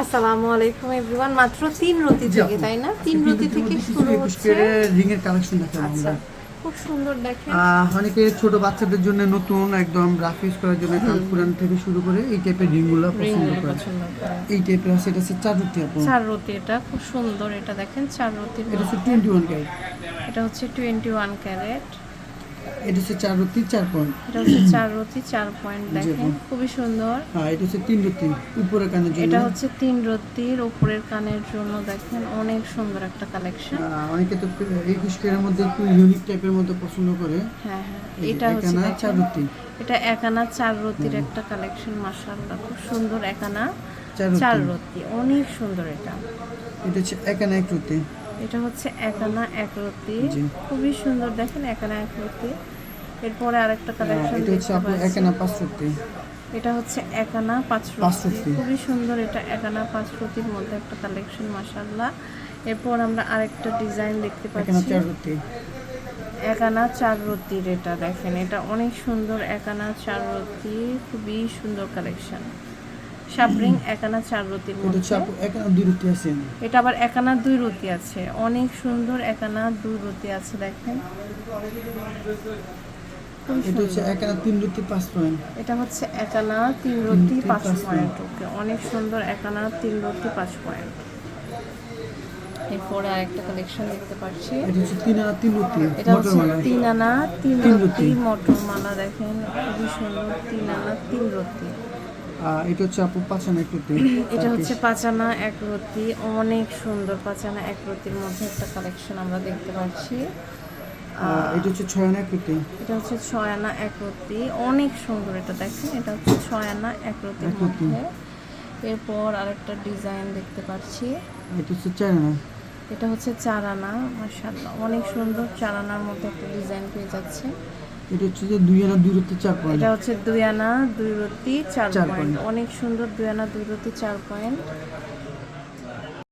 আসসালামু আলাইকুম এভরিওয়ান মাত্র তিন রতি থেকে তাই না? তিন রতি থেকে শুরু হচ্ছে। রিং এর কালেকশন দেখাবো আমরা। খুব সুন্দর দেখেন। অনেকে ছোট বাচ্চাদের জন্য নতুন একদম গ্রাফিক্স করার জন্য কানপুরান থেকে শুরু করে এই টাইপের রিংগুলো পছন্দ রিংগুলো করে পছন্দ করে এই টাইপের আছে এটা হচ্ছে চার রুটি আপু। চার রতি এটা খুব সুন্দর এটা দেখেন চার রতির এটা হচ্ছে টোয়েন্টি ওয়ান ক্যারেট এটা হচ্ছে টোয়েন্টি ওয়ান ক্যারেট এটা হচ্ছে চার রুটি চার পয়েন্ট। এটা হচ্ছে চার রতি চার পয়েন্ট দেখেন খুবই সুন্দর। হ্যাঁ এটা হচ্ছে তিন রুটি উপরে কানের জন্য। এটা হচ্ছে তিন রতির উপরের কানের জন্য দেখেন অনেক সুন্দর একটা কালেকশন। অনেকে তো একুশ ক্যারের মধ্যে একটু ইউনিক টাইপের মধ্যে পছন্দ করে। হ্যাঁ হ্যাঁ এটা হচ্ছে চার রুটি এটা একানা চার রতির একটা কালেকশন মাশাআল্লাহ খুব সুন্দর একানা চার রতি। অনেক সুন্দর এটা। এটা হচ্ছে একানা এক রুটি এটা হচ্ছে একানা এক রতি খুবই সুন্দর দেখেন একানা এক রতি এরপরে আরেকটা কালেকশন এটা হচ্ছে আপনার একানা পাঁচ রুটি এটা হচ্ছে একানা পাঁচ পাঁচ রতি রতি। খুবই সুন্দর এটা একানা পাঁচ রতির মধ্যে একটা কালেকশন মাশাআল্লাহ। এরপর আমরা আরেকটা ডিজাইন দেখতে পাচ্ছি। একানা চার রতির এটা দেখেন। এটা অনেক সুন্দর একানা চার রতি খুবই সুন্দর কালেকশন সাবরিং একানা চার রতির মধ্যে। একানা দুই রুটি আছে। এটা আবার একানা দুই রতি আছে। অনেক সুন্দর একানা দুই রতি আছে দেখেন। এটা হচ্ছে একানা তিন রুটি পাঁচ পয়েন্ট। এটা হচ্ছে একানা তিন রতি পাঁচ পয়েন্ট। ওকে অনেক সুন্দর একানা তিন রতি পাঁচ পয়েন্ট। এরপরে আরেকটা কালেকশন দেখতে পাচ্ছি। এটা হচ্ছে তিন আনা তিন রুটি এটা হচ্ছে তিন আনা তিন রতি। মটর মালা দেখেন। খুবই সুন্দর তিন আনা তিন রতি। আর এটা হচ্ছে আপু পাঁচ আনা এক রুটি এটা হচ্ছে পাঁচানা এক রতি অনেক সুন্দর পাঁচানা এক রতির মধ্যে একটা কালেকশন আমরা দেখতে পাচ্ছি। এটা হচ্ছে ছয় আনা এক রুটি এটা হচ্ছে ছয় আনা এক রতি অনেক সুন্দর এটা দেখেন এটা হচ্ছে ছয় আনা এক রতির এক রতি। মধ্যে। এরপর আরেকটা ডিজাইন দেখতে পাচ্ছি। এটা হচ্ছে চার আনা এটা হচ্ছে চার আনা মাসাল্লাহ অনেক সুন্দর চার আনার মধ্যে একটা ডিজাইন পেয়ে যাচ্ছে। এটা হচ্ছে যে দুই আনা দুই চার পয়েন্ট। এটা হচ্ছে দুই আনা দুই রতি চার চার পয়েন্ট। অনেক সুন্দর দুই আনা দুই রতি চার পয়েন্ট।